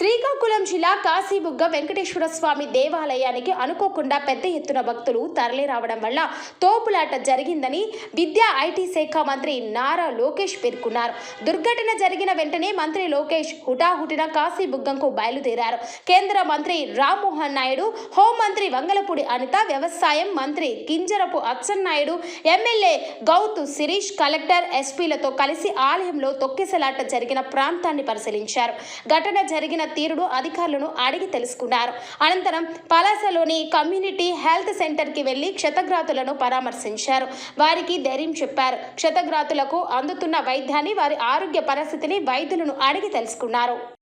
Sri Srikakulam జిల్లా కాశీబుగ్గ వెంకటేశ్వర స్వామి దేవాలయానికి అనుకోకుండా పెద్ద ఎత్తున భక్తులు తరలిరావడం వల్ల తోపులాట జరిగిందని విద్యా ఐటీ శాఖ మంత్రి నారా లోకేష్ పేర్కొన్నారు. దుర్ఘటన జరిగిన వెంటనే మంత్రి లోకేష్ హుటాహుటిన కాశీబుగ్గంకు బయలుదేరారు. కేంద్ర మంత్రి రామ్మోహన్ నాయుడు హోంమంత్రి వంగలపూడి అనిత వ్యవసాయం మంత్రి కింజరపు అచ్చెన్నాయుడు ఎమ్మెల్యే గౌతు శిరీష్ కలెక్టర్ ఎస్పీలతో కలిసి ఆలయంలో తొక్కిసలాట జరిగిన ప్రాంతాన్ని పరిశీలించారు. ఘటన జరిగిన తీరును అధికారులను అడిగి తెలుసుకున్నారు. అనంతరం పలాసలోని కమ్యూనిటీ హెల్త్ సెంటర్కి వెళ్ళి క్షతగ్రాతులను పరామర్శించారు. వారికి ధైర్యం చెప్పారు. క్షతగ్రాతులకు అందుతున్న వైద్యాన్ని వారి ఆరోగ్య పరిస్థితిని వైద్యులను అడిగి తెలుసుకున్నారు.